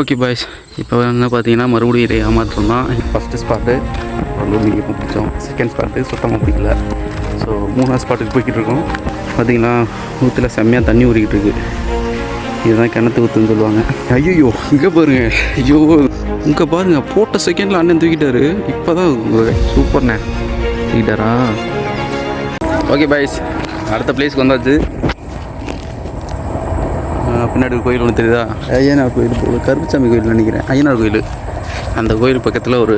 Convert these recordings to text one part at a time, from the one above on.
Okay boys இப்போ என்ன பார்த்தீங்கன்னா மறுபடியும் இதை ஏமாற்றம் தான். ஃபஸ்ட்டு ஸ்பாட்டு ஓரளவு நீங்கள் பிடிச்சோம். செகண்ட் ஸ்பாட்டு சுத்தமாக பிடிக்கல. ஸோ மூணாவது ஸ்பாட்டுக்கு போய்கிட்டு இருக்கோம். பார்த்தீங்கன்னா ஊற்றில் செம்மையாக தண்ணி ஊறிக்கிட்டு இருக்குது இதுதான் கிணத்து ஊற்றுன்னு சொல்லுவாங்க. ஐயோ இங்கே பாருங்க. ஐயோ இங்கே பாருங்கள் போட்ட செகண்டில் அண்ணன் தூக்கிட்டாரு. இப்போ தான் சூப்பர்ண்ணே. தூக்கிட்டாரா? ஓகே பாய்ஸ் அடுத்த பிளேஸ்க்கு வந்தாச்சு. பின்னாடி கோயில் ஒன்று தெரியுதா? ஐயனார் கோயில் கருப்புசாமி கோயில் நினைக்கிறேன். ஐயனார் கோயில். அந்த கோயில் பக்கத்தில் ஒரு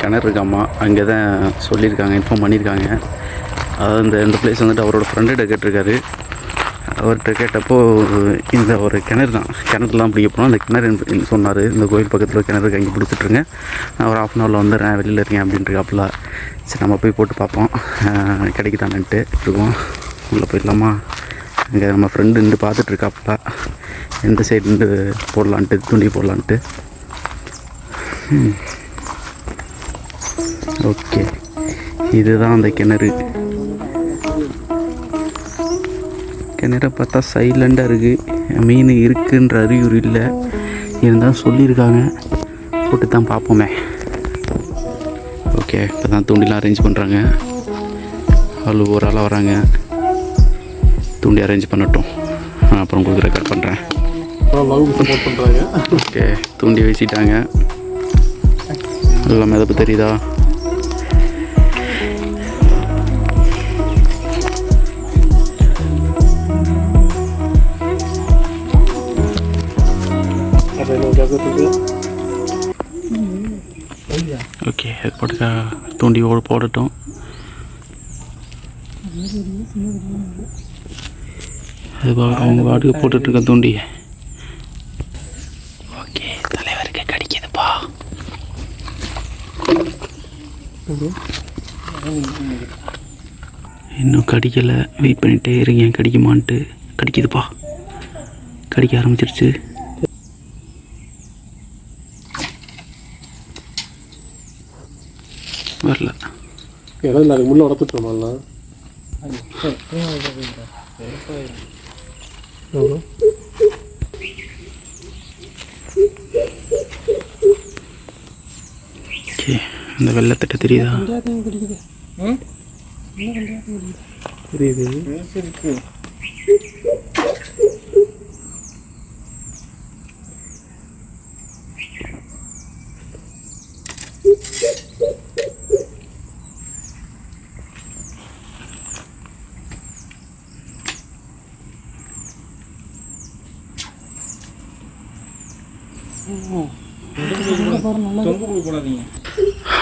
கிணறு இருக்காம்மா அங்கே தான் சொல்லியிருக்காங்க இன்ஃபார்ம் பண்ணியிருக்காங்க. அதாவது இந்த இந்த பிளேஸ் வந்துட்டு அவரோட ஃப்ரெண்டுகிட்ட கேட்டிருக்காரு. அவர்கிட்ட கேட்டப்போ இந்த ஒரு கிணறு தான். கிணறுலாம் பிடிக்க போனோம் அந்த கிணறு சொன்னார். இந்த கோயில் பக்கத்தில் கிணறு அங்கே பிடிச்சிட்ருங்க நான் ஒரு ஆஃப் அன் ஹவரில் வந்துடுறேன் வெளியில் இருக்கேன் அப்படின்ட்டுருக்காப்புல சரி நம்ம போய் போட்டு பார்ப்போம். கிடைக்குதான்னுட்டு. இருக்கோம். உள்ளே போயிடலாமா? இங்கே நம்ம ஃப்ரெண்டு நின்று பார்த்துட்டு எந்த சைடு நின்று போடலான்ட்டு துணி போடலான்ட்டு. ஓகே. இதுதான் அந்த கிணறு. கிணறை பார்த்தா சைலண்டாக இருக்குது மீன் இருக்குன்ற அறிகுறி இல்லை. இருந்தாலும் சொல்லியிருக்காங்க. போட்டு தான் பார்ப்போமே. ஓகே இப்போ தான் தூண்டிலாம் அரேஞ்ச் பண்ணுறாங்க ஆள் ஒரு ஆளாக வராங்க. தூண்டி அரேஞ்ச் பண்ணட்டும். நான் அப்புறம் உங்களுக்கு ரெக்கார்ட் பண்ணுறேன் பண்ணுறாங்க ஓகே தூண்டி வீசிட்டாங்க. எல்லாம் மிதப்பு தெரியுதா? ஓகே போட்டுக்கா தூண்டி ஓட போடட்டும். அது அவங்க பாட்டுக்கு போட்டுட்ருக்க தூண்டி. ஓகே தலைவருக்கு கடிக்குதுப்பா இன்னும் கடிக்கலை. வெயிட் பண்ணிகிட்டே இருங்க கடிக்குமான்ட்டு. கடிக்குதுப்பா கடிக்க ஆரம்பிச்சிருச்சு. வரல. ஏன்னா நாளைக்கு முள்ள உடத்துட்டோம்லாம் ஓகே இந்த வெள்ளத்திட்ட தெரியுதா? தெரியுது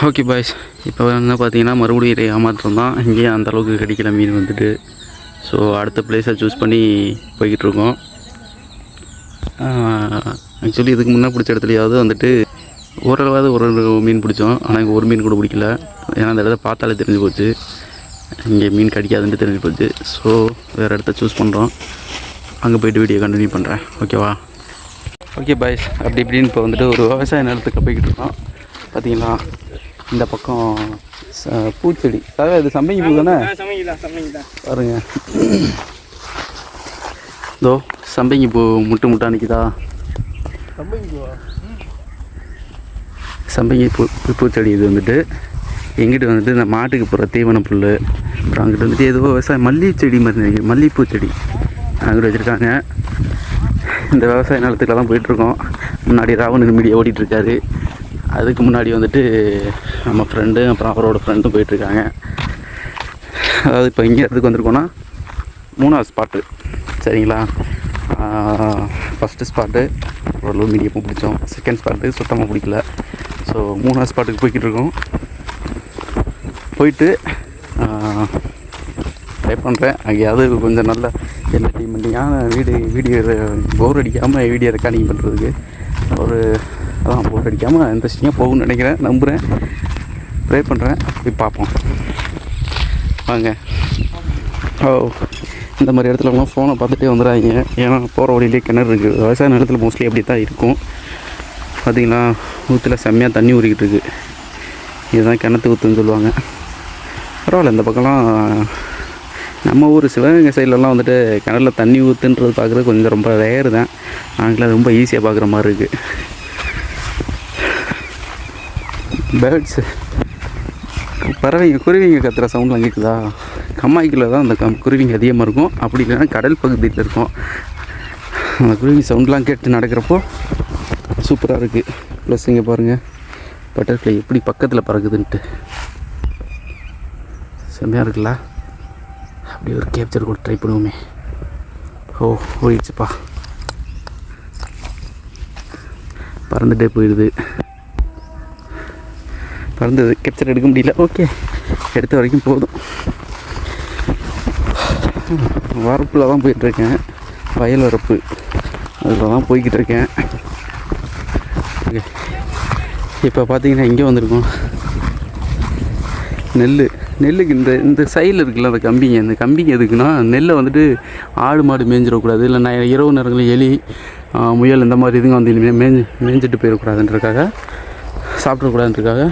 ஓகே பாய்ஸ் இப்போ என்ன பார்த்தீங்கன்னா மறுபடியும் இதை ஏமாற்றம் தான். இங்கேயும் அந்தளவுக்கு கிடைக்கல மீன் வந்துட்டு. ஸோ அடுத்த பிளேஸை சூஸ் பண்ணி போய்கிட்டுருக்கோம். ஆக்சுவலி இதுக்கு முன்னே பிடிச்ச இடத்துலையாவது வந்துட்டு ஓரளவாவது ஒரு மீன் பிடிச்சோம். ஆனால் இங்கே ஒரு மீன் கூட பிடிக்கல. ஏன்னா அந்த இடத்த பார்த்தாலே தெரிஞ்சு போச்சு. இங்கே மீன் கிடைக்காதுன்ட்டு தெரிஞ்சு போச்சு. ஸோ வேறு இடத்த சூஸ் பண்ணுறோம் அங்கே போயிட்டு வீடியோ கண்டினியூ பண்ணுறேன் ஓகேவா ஓகே பாய்ஸ் அப்படி இப்படின்னு இப்போ வந்துட்டு ஒரு விவசாய நிலத்துக்கு போய்கிட்டு இருக்கோம் பார்த்தீங்களா இந்த பக்கம் ச- பூச்செடி. அதாவது இது சம்பங்கி பூ தானே? பாருங்க. இதோ சம்பங்கி பூ முட்டு முட்டா நிற்கிதா சம்பங்கி பூ பூச்செடி இது வந்துட்டு எங்கிட்ட வந்துட்டு இந்த மாட்டுக்கு போகிற தீவன புல் அப்புறம் அங்கிட்ட வந்துட்டு ஏதோ விவசாயம் மல்லிகை செடி மாதிரி நினைக்கிறேன். மல்லிகைப்பூ செடி அங்கிட்ட வச்சுருக்காங்க. இந்த விவசாய நிலத்துக்குள்ள தான் போயிட்டுருக்கோம் முன்னாடி ராவணன் மீடியா ஓடிட்டுருக்காரு அதுக்கு முன்னாடி வந்துட்டு நம்ம ஃப்ரெண்டு அப்புறம் அவரோட ஃப்ரெண்டும் போயிட்டுருக்காங்க. அதாவது இப்போ இங்கே இடத்துக்கு வந்திருக்கோன்னா மூணாவது ஸ்பாட்டு சரிங்களா? ஃபஸ்ட்டு ஸ்பாட்டு ஓரளவு மீடியமாக பிடிச்சோம். செகண்ட் ஸ்பாட்டு சுத்தமாக பிடிக்கல. ஸோ மூணாவது ஸ்பாட்டுக்கு போய்கிட்டு இருக்கோம். போயிட்டு ட்ரை பண்ணுறேன் அங்கேயாவது கொஞ்சம் நல்ல என்டர்டைன்மெண்ட்டிங்கான வீடியோ வீடியோ போர் அடிக்காமல் வீடியோ ரெக்கார்டிங் பண்ணுறதுக்கு ஒரு அதான் போர் அடிக்காமல் இன்ட்ரெஸ்டிங்காக போகும்னு நினைக்கிறேன். நம்புகிறேன் ப்ரே பண்ணுறேன் போய் பார்ப்போம். வாங்க. ஓ இந்த மாதிரி இடத்துலலாம் ஃபோனை பார்த்துட்டே வந்துடாதீங்க ஏன்னா போகிற வழியிலே கிணறு இருக்குது விவசாய நிலத்தில் மோஸ்ட்லி அப்படி தான் இருக்கும். பார்த்தீங்களா ஊற்றுல செம்மையாக தண்ணி ஊறிக்கிட்டு இருக்குது இதுதான் கிணத்து ஊற்றுன்னு சொல்லுவாங்க. பரவாயில்ல இந்த பக்கம்லாம் நம்ம ஊர் சிவகங்கை சைட்லலாம் வந்துட்டு கிணறுல தண்ணி ஊற்றுன்றது பார்க்குறது கொஞ்சம் ரொம்ப ரேரு தான். நாங்களாம் ரொம்ப ஈஸியாக பார்க்குற மாதிரி இருக்குது பேர்ட்ஸு பறவைங்க குருவிங்க கத்துற சவுண்ட்லாம் கேட்குதா கம்மாய்க்குள்ள தான் அந்த கம் குருவிங்க அதிகமாக இருக்கும். அப்படி இல்லைன்னா கடல் பகுதியில் இருக்கும். அந்த குருவிங்க சவுண்ட்லாம் கேட்டு நடக்கிறப்போ சூப்பராக இருக்குது ப்ளஸ் இங்கே பாருங்கள் பட்டர்ஃப்ளை எப்படி பக்கத்தில் பறக்குதுன்ட்டு. செம்மையாக இருக்குல்ல? அப்படி ஒரு கேப்சர் கூட ட்ரை பண்ணுவோமே. ஓ போயிடுச்சுப்பா. பறந்துட்டே போயிடுது. பறந்தது. கேப்சர் எடுக்க முடியல. ஓகே எடுத்த வரைக்கும் போதும். வரப்பில் தான் போயிட்டுருக்கேன். வயல் வரப்பு அதில் தான் போய்கிட்டு இருக்கேன் ஓகே இப்போ பார்த்தீங்கன்னா எங்கே வந்திருக்கோம். நெல் நெல்லுக்கு இந்த இந்த சைடில் இருக்குல்ல அந்த கம்பிங்க இந்த கம்பிங்க எதுக்குன்னா நெல்லை வந்துட்டு ஆடு மாடு மேய்ஞ்சிடக்கூடாது இல்லை நான் இரவு நேரங்களில் எலி முயல் இந்த மாதிரி இதுங்க வந்து இனிமேல் மேய்ஞ்சு மேய்ஞ்சிட்டு போயிடக்கூடாதுன்றக்காக சாப்பிடக்கூடாதுன்றக்காக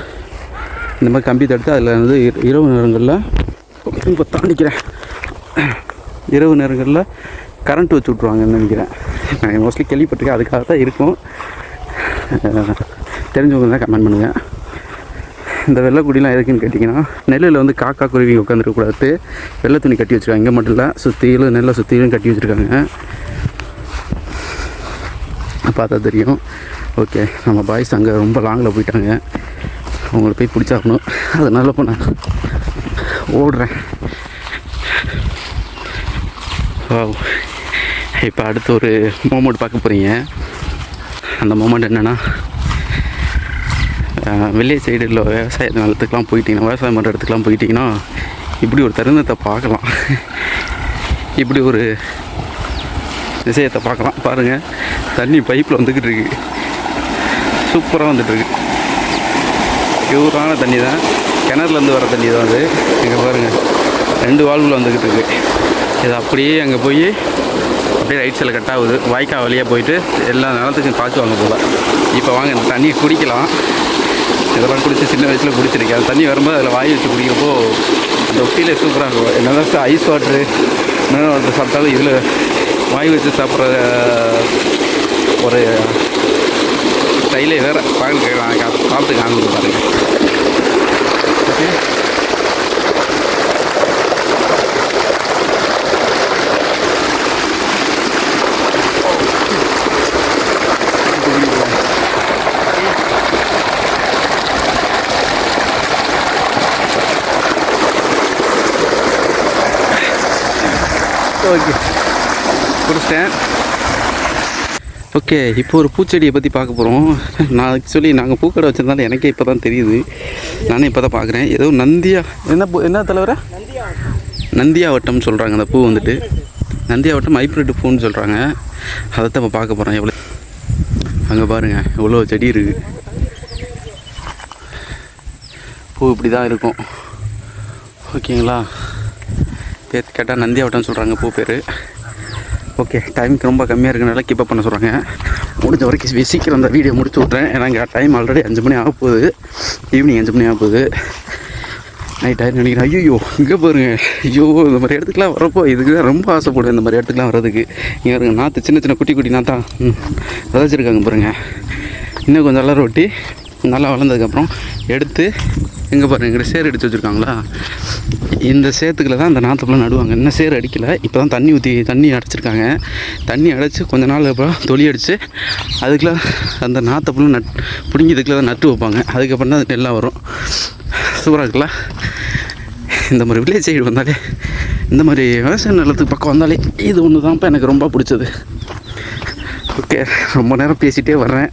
இந்த மாதிரி கம்பி தடுத்து அதில் வந்து இரவு நேரங்களில் இப்போ தாண்டிக்கிறேன். இரவு நேரங்களில் கரண்ட் வச்சு விட்ருவாங்கன்னு நினைக்கிறேன். நான் மோஸ்ட்லி கேள்விப்பட்டிருக்கேன் அதுக்காக தான் இருக்கும் தெரிஞ்சவங்க தான் கமெண்ட் பண்ணுங்கள் இந்த வெள்ளைக்குடிலாம் எதுக்குன்னு கேட்டிங்கன்னா நெல்லில் வந்து காக்கா குருவி உட்காந்துருக்கக்கூடாது வெள்ளை துணி கட்டி வச்சுருக்காங்க. இங்கே மட்டும் இல்லை சுற்றிலும் நெல்லை சுற்றிலும் கட்டி வச்சுருக்காங்க. பார்த்தா தெரியும். ஓகே நம்ம பாய்ஸ் அங்கே ரொம்ப லாங்கில் போயிட்டாங்க. அவங்கள போய் பிடிச்சாகணும். அதனால் இப்போ நான் ஓடுறேன். வாவ் இப்போ அடுத்து ஒரு மூமெண்ட் பார்க்க போகிறீங்க அந்த மூமெண்ட் என்னென்னா வில்லேஜ் சைடில் விவசாய நிலத்துக்கெலாம் போயிட்டீங்கன்னா விவசாயம் பண்ணுற இடத்துக்குலாம் போயிட்டீங்கன்னா இப்படி ஒரு தருணத்தை பார்க்கலாம். இப்படி ஒரு விஷயத்தை பார்க்கலாம். பாருங்கள் தண்ணி பைப்பில் வந்துக்கிட்டு இருக்கு. சூப்பராக வந்துட்டுருக்கு பியூரான தண்ணி தான் கிணறுலேருந்து வர தண்ணி தான் அது. இங்கே பாருங்கள் ரெண்டு வால்வில் வந்துக்கிட்டு இருக்கு. இது அப்படியே அங்கே போய் அப்படியே ரைட் சைடில் கட் ஆகுது. வாய்க்கால் வழியாக போயிட்டு எல்லா நிலத்துக்கும் பாய்ச்சுவாங்க போல் இப்போ வாங்க இந்த தண்ணியை குடிக்கலாம். இதெல்லாம் குடித்து சின்ன வயசில் குடிச்சிருக்கேன். தண்ணி வரும்போது அதில் வாய் வச்சு குடிக்கிறப்போ அந்த ஃபீலே சூப்பராக இருக்கும். என்னதான் ஐஸ் வாட்ரு மினரல் வாட்டர் சாப்பிட்டாலும் இதில் வாய் வச்சு சாப்பிட்ற ஒரு ஸ்டைலே வேறு பார்க்க நான் கா- சாப்பிட்டு காமிச்சு பாருங்க ஓகே ஓகே குடிச்சிட்டேன் ஓகே இப்போ ஒரு பூச்செடியை பற்றி பார்க்க போகிறோம் நான் ஆக்சுவலி நாங்கள் பூக்கடை வச்சுருந்தாலும் எனக்கே இப்போ தான் தெரியுது. நானே இப்போ தான் பார்க்குறேன். ஏதோ நந்தியா என்ன பூ என்ன தலைவர? நந்தியாவட்டம்னு சொல்கிறாங்க அந்த பூ வந்துட்டு. நந்தியாவட்டம் ஹைப்ரிட் பூன்னு சொல்கிறாங்க அதை தான் இப்போ பார்க்க போகிறோம் எவ்வளோ அங்கே பாருங்கள் எவ்வளோ செடி இருக்குது பூ இப்படி தான் இருக்கும். ஓகேங்களா? பேர் கேட்டால் நந்தியாவட்டம்னு சொல்கிறாங்க பூ பேர். ஓகே டைமுக்கு ரொம்ப கம்மியாக இருக்கனால கீப்பப் பண்ண சொல்கிறாங்க முடிஞ்ச வரைக்கும் சீக்கிரம் அந்த வீடியோ முடிச்சு விட்றேன் ஏன்னா இங்கே டைம் ஆல்ரெடி அஞ்சு மணி ஆக போகுது. ஈவினிங் அஞ்சு மணி ஆக போகுது. நைட் ஆயிரம் நினைக்கிறேன். ஐயோ இங்கே பாருங்க. ஐயோ இந்த மாதிரி இடத்துக்குலாம் வரப்போ இதுக்கு தான் ரொம்ப ஆசைப்படுவேன் இந்த மாதிரி இடத்துக்குலாம் வர்றதுக்கு. இங்கே பாருங்க நாற்று சின்ன சின்ன குட்டி குட்டி நாத்தான் விதைச்சிருக்காங்க பாருங்கள் இன்னும் கொஞ்சம் நல்லா ரொட்டி. நல்லா வளர்ந்ததுக்கப்புறம் எடுத்து எங்கே பாருங்க இங்கே சேர் எடுத்து வச்சுருக்காங்களா? இந்த சேத்துக்குள்ள தான் அந்த நாற்றுக்குள்ள நடுவாங்க. இன்னும் சேர் அடிக்கல. இப்போ தான் தண்ணி ஊற்றி தண்ணி அடைச்சிருக்காங்க. தண்ணி அடைச்சி கொஞ்ச நாள் அப்புறம் தொலி அடித்து அதுக்குள்ள அந்த நாற்றை நட் பிடுங்கி இதுக்குள்ள தான் நட்டு வைப்பாங்க. அதுக்கப்புறம் தான் அது நெல்லாக வரும். சூப்பராக இருக்குல்ல? இந்த மாதிரி வில்லேஜ் சைடு வந்தாலே இந்த மாதிரி விவசாய நிலத்துக்கு பக்கம் வந்தாலே இது ஒன்று தான்ப்பா எனக்கு ரொம்ப பிடிச்சது. ஓகே ரொம்ப நேரம் பேசிகிட்டே வர்றேன்.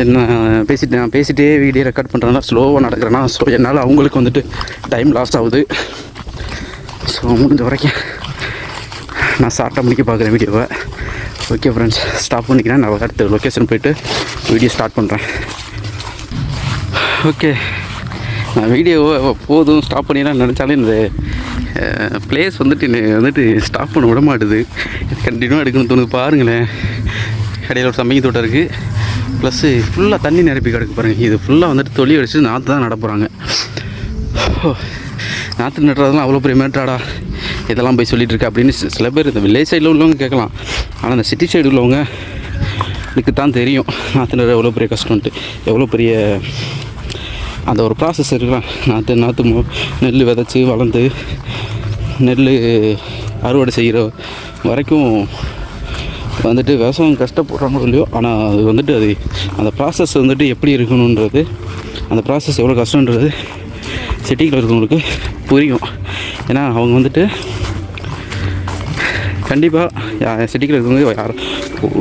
என்ன பேசிட்டு நான் பேசிகிட்டே வீடியோ ரெக்கார்ட் பண்ணுறேன்னா ஸ்லோவாக நடக்கிறேன்னா ஸோ என்னால் அவங்களுக்கு வந்துட்டு டைம் லாஸ் ஆகுது. ஸோ முடிஞ்ச வரைக்கும் நான் ஷார்ட்டாக முடிக்க பார்க்குறேன் வீடியோவை. ஓகே ஃப்ரெண்ட்ஸ் ஸ்டாப் பண்ணிக்கிறேன். நான் அடுத்த லொக்கேஷன் போயிட்டு வீடியோ ஸ்டார்ட் பண்ணுறேன் ஓகே நான் வீடியோவை போதும் ஸ்டாப் பண்ணிடலாம் நினச்சாலே இந்த ப்ளேஸ் வந்துட்டு என்னை வந்துட்டு ஸ்டாப் பண்ண விட மாட்டுது. கண்டினியூவாக எடுக்கணும்னு தோணுது. பாருங்களேன். இடையில ஒரு சமைக்க தோட்டம் இருக்குது ப்ளஸ்ஸு ஃபுல்லாக தண்ணி நிரப்பி கிடக்கு பாருங்கள் இது ஃபுல்லாக வந்துட்டு தொழில் அடிச்சு நாற்று தான் நடப்புறாங்க நாற்று நடுறதுலாம் அவ்வளோ பெரிய மேட்ராடா இதெல்லாம் போய் சொல்லிட்டு இருக்க அப்படின்னு சில பேர் இந்த வில்லேஜ் சைடில் உள்ளவங்க கேட்கலாம். ஆனால் இந்த சிட்டி சைடு உள்ளவங்க எனக்கு தான் தெரியும். நாற்று நடுற எவ்வளோ பெரிய கஷ்டம்ன்ட்டு. எவ்வளோ பெரிய அந்த ஒரு ப்ராசஸ் இருக்கலாம். நாற்று நாற்று நெல் விதைச்சி வளர்ந்து நெல் அறுவடை செய்கிற வரைக்கும் வந்துட்டு விவசாயம் கஷ்டப்படுறாங்களோ இல்லையோ ஆனால் அது வந்துட்டு அது அந்த ப்ராசஸ் வந்துட்டு எப்படி இருக்கணுன்றது அந்த ப்ராசஸ் எவ்வளோ கஷ்டன்றது சிட்டிக்கில் இருக்கிறவங்களுக்கு புரியும். ஏன்னா அவங்க வந்துட்டு கண்டிப்பாக சிட்டியில் இருக்கிறவங்க யார்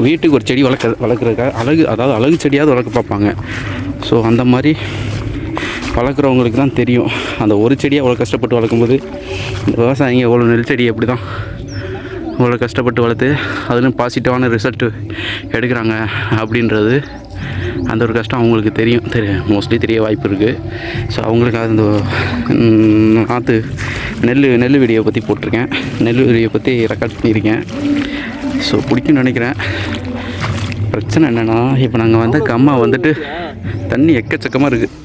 வீட்டுக்கு ஒரு செடி வளர்க்க வளர்க்குறதுக்காக அழகு அதாவது அழகு செடியாவது வளர்க்க பார்ப்பாங்க. ஸோ அந்த மாதிரி வளர்க்குறவங்களுக்கு தான் தெரியும். அந்த ஒரு செடியை அவ்வளோ கஷ்டப்பட்டு வளர்க்கும்போது இந்த விவசாயிங்க எவ்வளோ நெல் செடி அப்படி தான் இவ்வளோ கஷ்டப்பட்டு வளர்த்து அதுலேயும் பாசிட்டிவான ரிசல்ட்டு எடுக்கிறாங்க அப்படின்றது அந்த ஒரு கஷ்டம் அவங்களுக்கு தெரியும். தெரிய மோஸ்ட்லி தெரிய வாய்ப்பு இருக்குது ஸோ அவங்களுக்கு ம், நாற்று நெல் நெல் வீடியோ பற்றி போட்டிருக்கேன். நெல் வீடியோ பற்றி ரெக்கார்ட் பண்ணியிருக்கேன். ஸோ பிடிக்கும்னு நினைக்கிறேன். பிரச்சனை என்னென்னா இப்போ நாங்கள் வந்து கம்மா வந்துட்டு தண்ணி எக்கச்சக்கமாக இருக்குது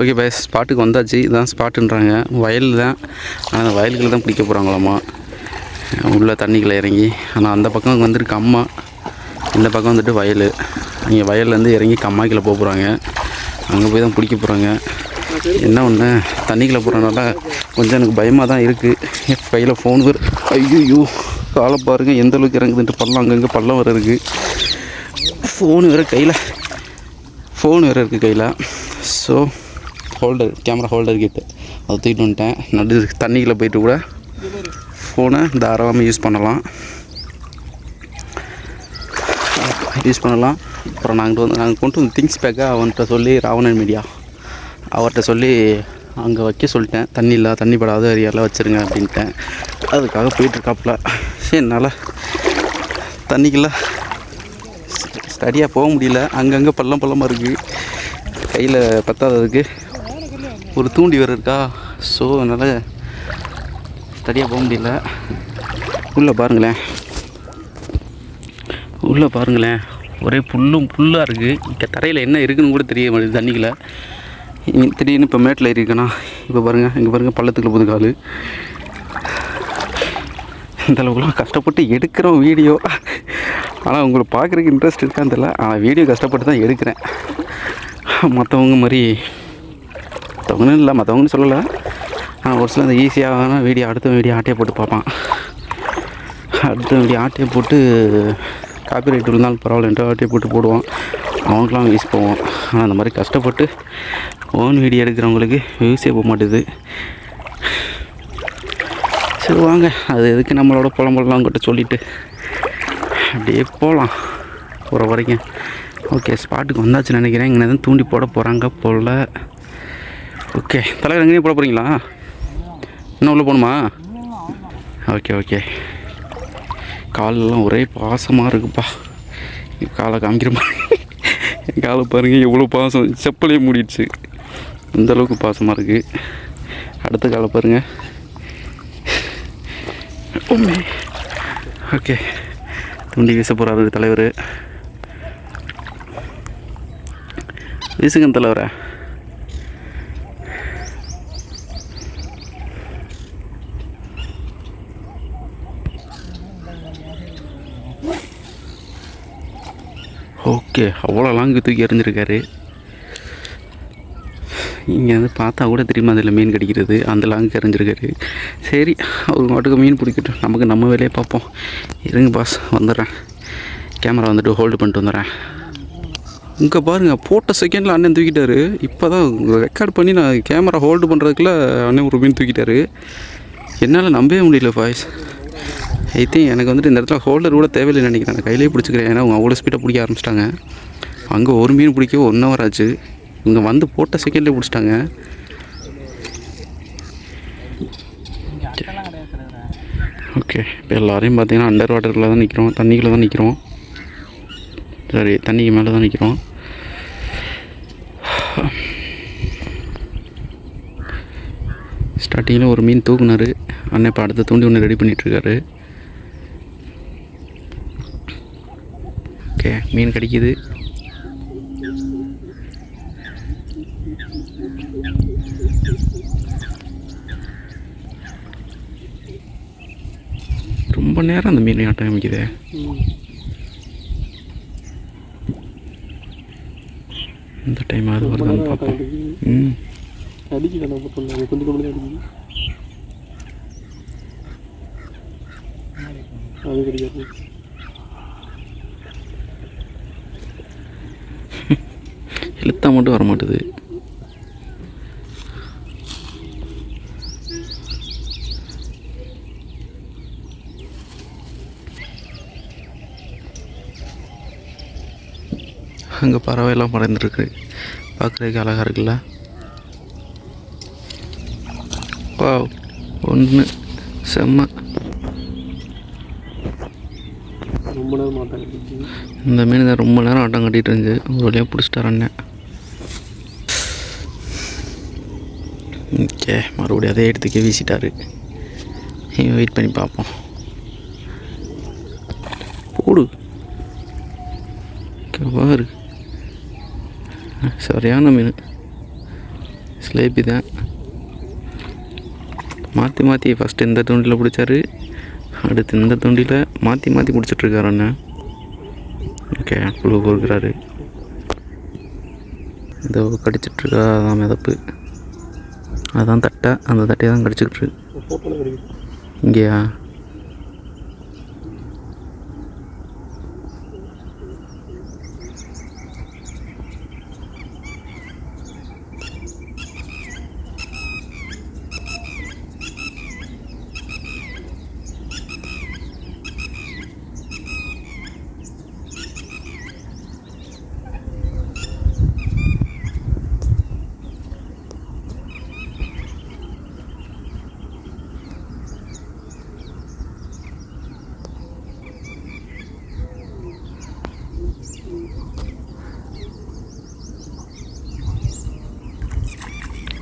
ஓகே பை ஸ்பாட்டுக்கு வந்தாச்சு. இதுதான் ஸ்பாட்டுன்றாங்க வயல் தான் ஆனால் அந்த வயல்களில் தான் பிடிக்க போகிறாங்களாம்மா உள்ளே தண்ணிக்குள்ளே இறங்கி. ஆனால் அந்த பக்கம் வந்துருக்கு அம்மா. இந்த பக்கம் வந்துட்டு வயல். இங்கே வயல்லேருந்து இறங்கி கம்மாய்க்குள்ள போக போகிறாங்க. அங்கே போய் தான் பிடிக்க போகிறாங்க. என்ன ஒன்று? தண்ணிக்குள்ளே போகிறனால கொஞ்சம் எனக்கு பயமாக தான் இருக்குது. என் கையில் ஃபோன் வரு ஐயோ காலை பாருங்க எந்த அளவுக்கு இறங்குதுன்ட்டு பள்ளம் அங்கங்கே பள்ளம் வர இருக்குது ஃபோனு வேறு கையில். ஃபோன் வேறு இருக்குது கையில். ஸோ ஹோல்டர் கேமரா ஹோல்டர் கிட்ட அதை தூக்கிட்டு வந்துட்டேன். நடு தண்ணிக்குள்ளே போயிட்டு கூட ஃபோனை தாராளமாக யூஸ் பண்ணலாம். யூஸ் பண்ணலாம். அப்புறம் நாங்கள் வந்து நாங்கள் கொண்டு வந்து திங்ஸ் பேக்கை அவன்கிட்ட சொல்லி ராவணன் மீடியா அவர்கிட்ட சொல்லி அங்கே வைக்க சொல்லிட்டேன். தண்ணி இல்லை தண்ணி படாத ஏரியாவில் வச்சுருங்க அப்படின்ட்டேன். அதுக்காக போயிட்டுருக்காப்புல. சரி என்னால் தண்ணிக்கெல்லாம் ஸ்டடியாக போக முடியல. அங்கங்கே பள்ளம் பள்ளமாக இருக்குது கையில் பத்தாததுக்கு. ஒரு தூண்டி வேறு இருக்கா? ஸோ அதனால் ஸ்டடியாக போக முடியல. உள்ளே பாருங்களேன். உள்ளே பாருங்களேன். ஒரே புல்லும் புல்லாக இருக்குது இங்கே தரையில் என்ன இருக்குதுன்னு கூட தெரிய மாட்டேங்குது தண்ணிக்குள்ள. இங்கே திடீர்னு இப்போ மேட்டில் இருக்கேனா? இப்போ பாருங்கள் இங்கே பாருங்கள் பள்ளத்துக்குள்ள போது கால். இந்த அளவுக்குலாம் கஷ்டப்பட்டு எடுக்கிறோம் வீடியோ. ஆனால் உங்களுக்கு பார்க்குறதுக்கு இன்ட்ரெஸ்ட் இருக்கான்னு தெரியல. ஆனால் வீடியோ கஷ்டப்பட்டு தான் எடுக்கிறேன். மற்றவங்க மாதிரி மற்றவங்கன்னு இல்லை மற்றவங்கன்னு சொல்லலை. ஆனால் ஒரு சில இந்த ஈஸியான வீடியோ அடுத்த வீடியோ ஆட்டையை போட்டு பார்ப்பான். அடுத்த வீடியோ ஆட்டையை போட்டு காப்பிரைட் இருந்தாலும் பரவாயில்லன்ட்டு ஆட்டையை போட்டு போடுவோம் அவங்களுக்குலாம் யூஸ் போவோம் ஆனால் அந்த மாதிரி கஷ்டப்பட்டு ஓன் வீடியோ எடுக்கிறவங்களுக்கு யூஸே போக மாட்டேது சரி வாங்க. அது எதுக்கு நம்மளோட புலம்பெல்லாம் கிட்ட சொல்லிவிட்டு அப்படியே போகலாம் போகிற வரைக்கும். ஓகே ஸ்பாட்டுக்கு வந்தாச்சுன்னு நினைக்கிறேன். இங்கே தான் தூண்டி போட போகிறாங்க போல். ஓகே தலைவர் எங்கேயும் போட போகிறீங்களா இன்னும் உள்ளே போகணுமா? Okay okay. காலெல்லாம் ஒரே பாசமாக இருக்குப்பா. காலை காமிக்கிறமா என் காலை பாருங்கள் எவ்வளோ பாசம். செப்பலே மூடிடுச்சு. இந்த அளவுக்கு பாசமாக இருக்குது அடுத்த காலை பாருங்கள் உண்மை ஓகே. துண்டி வீச போகிறாரு தலைவர். வீசுங்க தலைவரை. ஓகே அவ்வளோ லாங்கு தூக்கி எறிஞ்சிருக்காரு. இங்கே வந்து பார்த்தா கூட தெரியுமா அதில் மீன் கிடைக்கிறது அந்த லாங்கு எறிஞ்சிருக்காரு. சரி அவர் மாட்டுக்கு மீன் பிடிக்கட்டும். நமக்கு நம்ம வேலையை பார்ப்போம். இருங்க பாஸ் வந்துடுறேன். கேமரா வந்துட்டு ஹோல்டு பண்ணிட்டு வந்துடுறேன். இங்கே பாருங்கள் போட்ட செகண்டில் அண்ணன் தூக்கிட்டாரு. இப்போ தான் ரெக்கார்ட் பண்ணி நான் கேமரா ஹோல்டு பண்ணுறதுக்குள்ள அண்ணன் ஒரு மீன் தூக்கிட்டாரு. என்னால் நம்பவே முடியல பாய்ஸ் ஐ திங்க் எனக்கு வந்துட்டு இந்த இடத்துல ஹோல்டர் கூட தேவையில்லைன்னு நினைக்கிறேன். நான் கையிலே பிடிச்சிக்கிறேன். ஏன்னா அவங்க அவ்வளோ ஸ்பீடாக பிடிக்க ஆரம்பிச்சிட்டாங்க. அங்கே ஒரு மீன் பிடிக்க ஒன் ஹவர் ஆச்சு. இங்கே வந்து போட்ட செகண்ட்லேயே பிடிச்சிட்டாங்க. ஓகே இப்போ எல்லோரையும் பார்த்தீங்கன்னா அண்டர் வாட்டரில் தான் நிற்கிறோம் தண்ணிக்குள்ளே தான் நிற்கிறோம் சரி தண்ணிக்கு மேலே தான் நிற்கிறோம் ஸ்டார்டிங்கில் ஒரு மீன் தூக்குனாரு. அண்ணன் இப்போ அடுத்த தூண்டி ஒன்று ரெடி பண்ணிகிட்ருக்காரு ஓகே மீன் கிடைக்கிது. ரொம்ப நேரம் அந்த மீன் ஆட்டம் அமைக்குதே இந்த டைம் அது வருதான்னு பார்ப்போம். ம். அடிக்குது நம்ம கொஞ்சம் கொஞ்சம் அடிக்குது அது கிடைக்காது இழுத்தா மட்டும் வர மாட்டுது அங்கே பறவையெல்லாம் பறந்துருக்கு. பார்க்குறதுக்கு அழகாக இருக்குல்ல? வா ஒன்று செம்ம. ரொம்ப நேரம் இந்த மீன் தான் ரொம்ப நேரம் ஆட்டம் கட்டிட்டு இருந்துச்சு. ஒரு வழியாக பிடிச்சிட்டார் அண்ணன் ஓகே மறுபடியும் அதே இடத்துக்கே வீசிட்டாரு. வெயிட் பண்ணி பார்ப்போம். போடு. பாரு. சரியான மீன். ஸ்லேபி தான். மாற்றி மாற்றி ஃபஸ்ட்டு இந்த தூண்டில் பிடிச்சாரு. அடுத்து இந்த தூண்டியில் மாற்றி மாற்றி பிடிச்சிட்ருக்காரு அண்ணன். ஓகே புழு கொடுக்குறாரு இதோ கடிச்சிட்ருக்கா அதான் மிதப்பு. அதுதான் தட்டை அந்த தட்டையை தான் கடிச்சிக்கிட்டு இருக்கு. இங்கேயா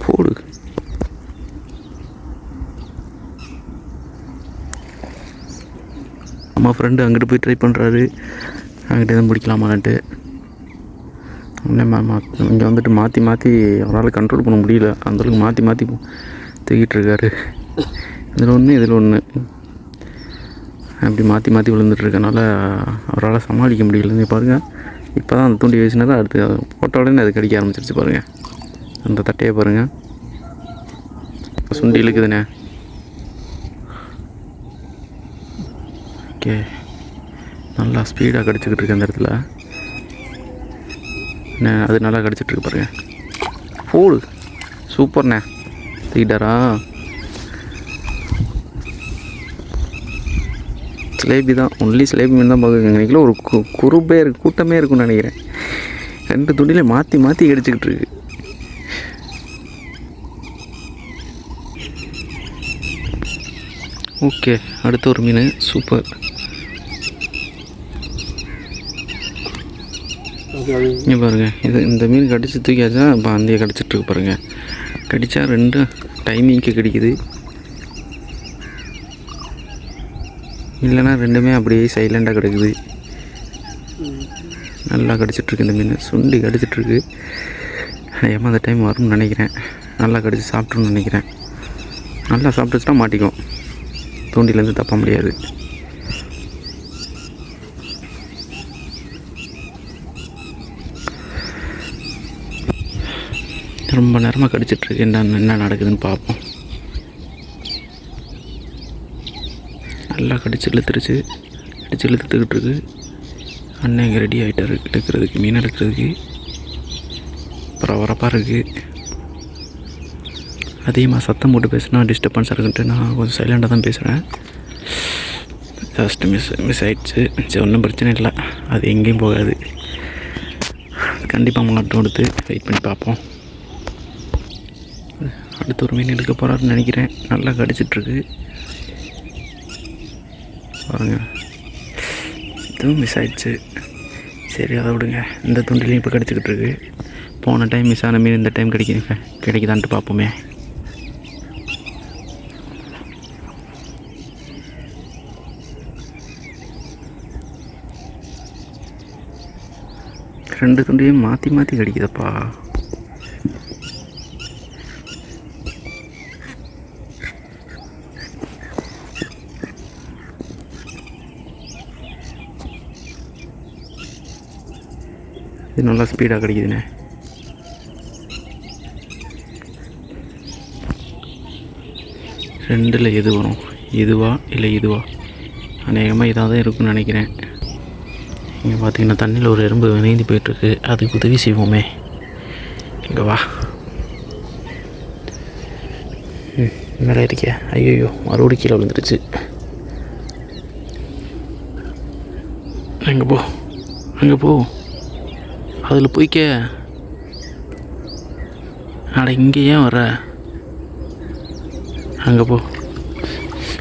போடு நம்ம ஃப்ரெண்டு அங்கிட்டு போய் ட்ரை பண்ணுறாரு அங்கிட்ட எதுவும் பிடிக்கலாமான்ட்டு இங்கே வந்துட்டு மாற்றி மாற்றி அவரால் கண்ட்ரோல் பண்ண முடியல. அந்தளவுக்கு மாற்றி மாற்றி தூக்கிட்டு இருக்காரு. இதில் ஒன்று இதில் ஒன்று அப்படி மாற்றி மாற்றி விழுந்துட்டுருக்கனால அவரால் சமாளிக்க முடியல. பாருங்கள் இப்போ தான் அந்த தூண்டி வீசினதை அடுத்து போட்ட உடனே அது கடிக்க ஆரம்பிச்சிருச்சு பாருங்கள் அந்த தட்டையை பாருங்கள் சுண்டி இழுக்குதுண்ணே. ஓகே. நல்லா ஸ்பீடாக கடிச்சிக்கிட்டு இருக்கு அந்த இடத்துல. அண்ணே அது நல்லா கடிச்சிட்டு பாருங்கள் பாருங்க. சூப்பர்ண்ணே தூக்கிட்டாரா சிலேபி தான். ஒன்லி சிலேபி மீன் தான் பார்க்குங்க இன்றைக்கில ஒரு கு குறுபே இருக்கு கூட்டமே இருக்கும்னு நினைக்கிறேன். ரெண்டு துணியில் மாற்றி மாற்றி கடிச்சிக்கிட்டு இருக்கு. ஓகே அடுத்த ஒரு மீன். சூப்பர் அது அது இங்கே பாருங்கள் இது இந்த மீன் கடிச்சு தூக்கியாச்சா இப்போ அந்தைய கடிச்சிட்ருக்கு பாருங்கள் கடித்தா ரெண்டும் டைமிங்க்கு கிடைக்குது. இல்லைன்னா ரெண்டுமே அப்படியே சைலண்டாக கிடக்குது. நல்லா கடிச்சிட்ருக்கு இந்த மீன். சுண்டி கடிச்சிட்ருக்கு ஏமா அந்த டைம் வரும்னு நினைக்கிறேன். நல்லா கடிச்சு சாப்பிட்ருன்னு நினைக்கிறேன். நல்லா சாப்பிட்டுச்சுன்னா மாட்டிக்கும். தூண்டிலேருந்து தப்ப முடியாது. ரொம்ப நேரமாக கடிச்சிட்ருக்கு என்ன என்ன நடக்குதுன்னு பார்ப்போம் நல்லா கடிச்சு இழுத்துருச்சு. கடிச்சு இழுத்துக்கிட்டு இருக்கு அண்ணன் இங்கே ரெடி ஆகிட்டாரு எடுக்கிறதுக்கு மீன் எடுக்கிறதுக்கு. பரபரப்பாக இருக்குது அதிகமாக சத்தம் போட்டு பேசினா டிஸ்டர்பன்ஸாக இருக்குன்ட்டு நான் கொஞ்சம் சைலண்டாக தான் பேசுகிறேன் ஜஸ்ட் மிஸ் மிஸ் ஆகிடுச்சு சரி ஒன்றும் பிரச்சனை இல்லை. அது எங்கேயும் போகாது. கண்டிப்பாக மாட்டம் எடுத்து வெயிட் பண்ணி பார்ப்போம் அடுத்து ஒரு மீன் எடுக்க போகிறாருன்னு நினைக்கிறேன். நல்லா கடிச்சிட்ருக்கு. பாருங்க. இதுவும் மிஸ் ஆயிடுச்சு. சரி அதை விடுங்க. இந்த துண்டிலையும் இப்போ கிடச்சிக்கிட்டு இருக்கு போன டைம் மிஸ் ஆன மீன் இந்த டைம் கிடைக்குது. கிடைக்குதான்ட்டு பார்ப்போமே. ரெண்டு துண்டையும் மாற்றி மாற்றி கிடைக்குதப்பா. நல்லா ஸ்பீடாக கிடைக்குதுண்ணே. ரெண்டில் எது வரும்? இதுவா இல்லை இதுவா அநேகமாக இதாக தான் இருக்கும்னு நினைக்கிறேன். இங்கே பார்த்தீங்கன்னா தண்ணியில் ஒரு எறும்பு நீந்தி போயிட்டுருக்கு. அதுக்கு உதவி செய்வோமே. இங்கே வா. ம் மேலே இருக்கியா ஐயோ மறுபடியும் கீழே விழுந்துருச்சு. அங்கே போ. அங்கே போ. அதில் போய்க்க. அட இங்கே ஏன் வர அங்கே போ.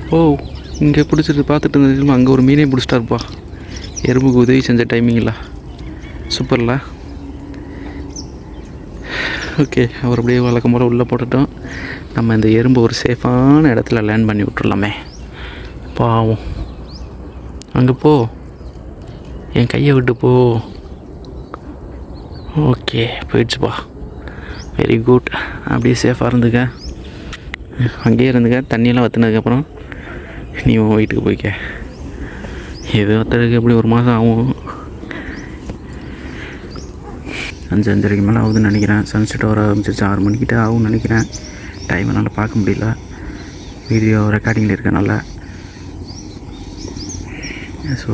ஓ இங்கே பிடிச்சிட்டு பார்த்துட்டு இருந்தது அங்கே ஒரு மீனே பிடிச்சிட்டாருப்பா எறும்புக்கு உதவி செஞ்ச டைமிங்களா சூப்பர்ல ஓகே அவர் அப்படியே வழக்கம் போல் உள்ளே போட்டுட்டோம். நம்ம இந்த எறும்பு ஒரு சேஃபான இடத்துல லேண்ட் பண்ணி விட்டுறலாமே. பாவம். அங்கே போ. என் கையை விட்டு போ. ஓகே போயிடுச்சுப்பா வெரி குட் அப்படியே சேஃபாக இருந்துக்க. அங்கேயே இருந்துக்க. தண்ணியெல்லாம் வற்றுனதுக்கப்புறம் நீ உன் வீட்டுக்கு போய்க்க. எது வத்துறதுக்கு எப்படி ஒரு மாதம் ஆகும்? அஞ்சு அஞ்சரைக்கு மேலே ஆகுதுன்னு நினைக்கிறேன். சன்செட் வர ஆரம்பிச்சிருச்சு. ஆறு மணிக்கிட்ட ஆகும்னு நினைக்கிறேன். டைம் என்னால் பார்க்க முடியல. வீடியோ ரெக்கார்டிங்கில் இருக்கனால. ஸோ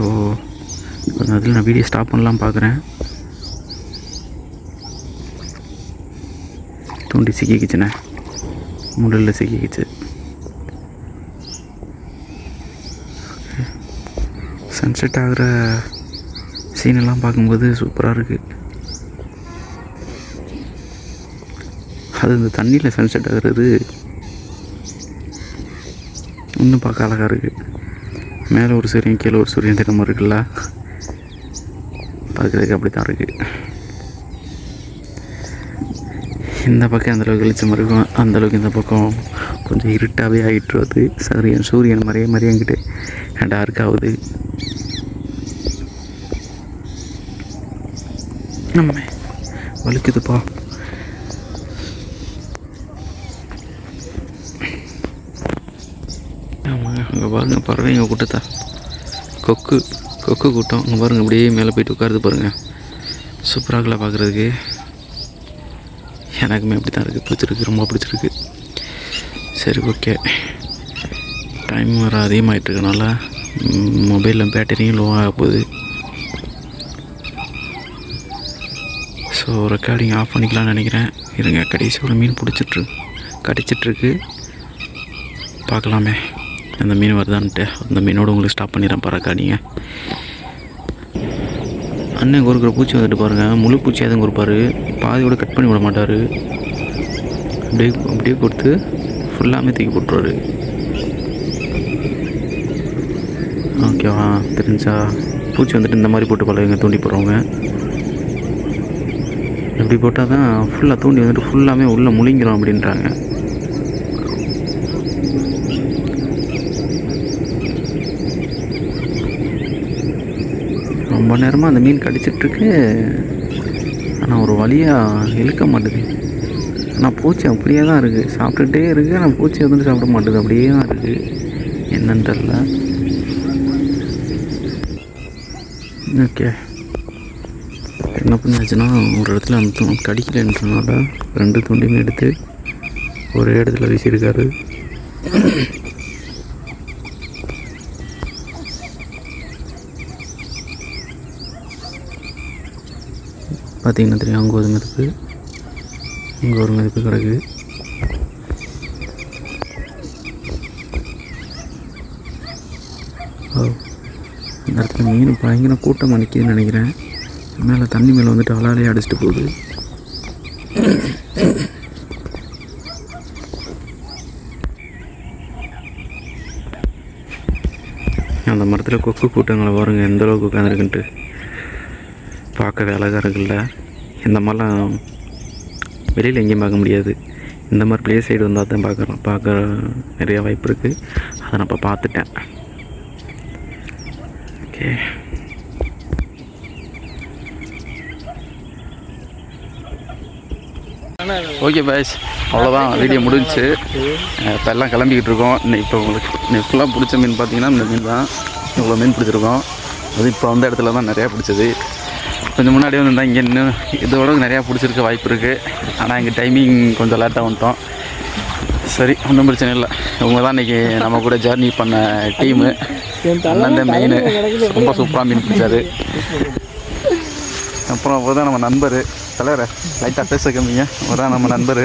கொஞ்சம் அதில் நான் வீடியோ ஸ்டாப் பண்ணலாம் பார்க்குறேன். தூண்டி சிக்கிக்கிச்சுண்ணே. முடலில் சிக்கிக்கிச்சு. சன்செட் ஆகிற சீனெல்லாம் பார்க்கும்போது சூப்பராக இருக்குது அது இந்த தண்ணியில் சன்செட் ஆகிறது இன்னும் பார்க்க அழகாக இருக்குது மேலே ஒரு சூரியன் கீழே ஒரு சூரியன் தெரியுற இருக்குல்ல? பார்க்குறதுக்கு அப்படி தான் இருக்குது இந்த பக்கம் அந்தளவுக்கு வெளிச்சம் இருக்கும். அந்தளவுக்கு இந்த பக்கம் கொஞ்சம் இருட்டாகவே ஆகிட்டு வருது. சரியன் சூரியன் மறைய மாதிரியே என்கிட்ட டார்க் ஆகுது. நம்ம வலிக்குதுப்பா. ஆமாங்க அங்கே பாருங்க பறவைங்க கூட்டத்தா? கொக்கு கொக்கு கூட்டம். அங்கே பாருங்க அப்படியே மேலே போயிட்டு உட்காருது பாருங்கள் சூப்பராகல பார்க்குறதுக்கு எனக்குமே அப்படி தான் இருக்குது பிடிச்சிருக்கு. ரொம்ப பிடிச்சிருக்கு. சரி ஓகே டைம் வர அதிகமாகிட்டுருக்கனால மொபைலில் பேட்டரியும் லோ ஆக போகுது. ஸோ ரெக்கார்டிங் ஆஃப் பண்ணிக்கலாம்னு நினைக்கிறேன். இருங்க கடைசி ஒரு மீன் பிடிச்சிட்ரு கடிச்சிட்ருக்கு. பார்க்கலாமே. அந்த மீன் வருதான்ட்டு. அந்த மீனோட உங்களுக்கு ஸ்டாப் பண்ணிடுறேன் ரெக்கார்டிங்க அண்ணன் கொடுக்குற பூச்சி வந்துட்டு பாருங்கள் முழு பூச்சியாக தான் கொடுப்பாரு பாதியோட கட் பண்ணி விட மாட்டார் அப்படியே அப்படியே கொடுத்து ஃபுல்லாமே தூக்கி போட்டுருவாரு. ஓகேவா தெரிஞ்சா பூச்சி வந்துட்டு இந்த மாதிரி போட்டு பழகுங்க தூண்டி போடுறவங்க. இப்படி போட்டால் தான் ஃபுல்லாக தூண்டி வந்துட்டு ஃபுல்லாமே உள்ளே முழுங்கிடும் அப்படின்றாங்க. ரொம்ப நேரமாக அந்த மீன் கடிச்சிட்ருக்கு. ஆனால் ஒரு வழியாக இழுக்க மாட்டுது. ஆனால் பூச்சி அப்படியே தான் இருக்குது சாப்பிட்டுட்டே இருக்குது ஆனால் பூச்சி வந்துட்டு சாப்பிட மாட்டுது. அப்படியே தான் இருக்குது என்னன்னு தெரில ஓகே. என்ன பண்ணியாச்சுன்னா ஒரு இடத்துல அந்த தூ கடிக்கலைன்றனால ரெண்டு துண்டியும் எடுத்து ஒரே இடத்துல வீசியிருக்காரு. பார்த்தீங்கன்னா தெரியும். அங்கே ஒரு மிதப்பு இங்கே ஒரு மிதப்பு கிடக்கு. ஓ இந்த இடத்துல மீன் பயங்கர கூட்டம் நிற்கிதுன்னு நினைக்கிறேன். மேலே தண்ணி மேலே வந்துட்டு அலாலே அடிச்சிட்டு போகுது. அந்த மரத்தில் கொக்கு கூட்டங்களை பாருங்க. எந்த அளவுக்கு உட்காந்துருக்குன்ட்டு பார்க்கவே அழகாக இருக்குல்ல. இந்த மாதிரிலாம் வெளியில் எங்கேயும் பார்க்க முடியாது. இந்த மாதிரி பிளே சைடு வந்தால் தான் பார்க்குறோம். பார்க்க நிறைய வாய்ப்பு இருக்குது அதை நான் இப்போ பார்த்துட்டேன். ஓகே ஓகே பாய்ஸ் அவ்வளோதான் வீடியோ முடிஞ்சு இப்போ எல்லாம் கிளம்பிக்கிட்டு இருக்கோம். இன்னைக்கு இப்போ உங்களுக்கு இன்னைக்கு ஃபுல்லாக பிடிச்ச மீன் பார்த்தீங்கன்னா இந்த மீன் தான். இவ்வளோ மீன் பிடிச்சிருக்கோம். அது இப்போ வந்த இடத்துல தான் நிறையா பிடிச்சது. கொஞ்சம் முன்னாடி வந்து இங்கே இன்னும் இதோட நிறையா பிடிச்சிருக்க வாய்ப்பு இருக்குது ஆனால் இங்கே டைமிங் கொஞ்சம் லேட்டாக வந்துட்டோம். சரி ஒன்றும் பிரச்சனை இல்லை. இவங்க தான் இன்றைக்கி நம்ம கூட ஜேர்னி பண்ண டீமு அண்ணன் தான் மெயின் ரொம்ப சூப்பராக மீன் பிடிச்சாரு. அப்புறம் அவர் தான் நம்ம நண்பர். தலைவரை லைட்டாக பேச கம்மிங்க அவர் தான் நம்ம நண்பர்.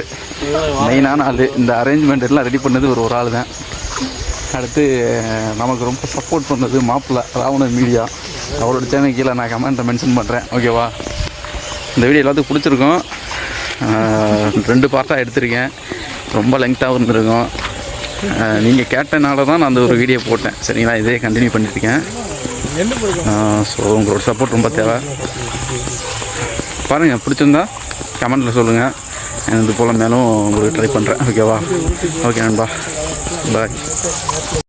மெயினான ஆள். இந்த அரேஞ்ச்மெண்ட் எல்லாம் ரெடி பண்ணது ஒரு ஒரு ஆள் தான் அடுத்து நமக்கு ரொம்ப சப்போர்ட் பண்ணது மாப்பிள்ளை ராவண மீடியா அவரோட சேனல் கீழே நான் கமெண்ட்டை மென்ஷன் பண்ணுறேன் ஓகேவா இந்த வீடியோ எல்லாத்துக்கும் பிடிச்சிருக்கும். ரெண்டு பார்ட்டாக எடுத்திருக்கேன். ரொம்ப லெங்க்த்தாகவும் இருந்திருக்கும். நீங்கள் கேட்டனால தான் நான் அந்த ஒரு வீடியோ போட்டேன். சரிங்களா? இதே கண்டினியூ பண்ணியிருக்கேன். ஸோ உங்களோட சப்போர்ட் ரொம்ப தேவை. பாருங்கள் பிடிச்சிருந்தா கமெண்ட்டில் சொல்லுங்கள் இது போல் மேலும் உங்களுக்கு ட்ரை பண்ணுறேன் ஓகேவா ஓகே நண்பா. பாய்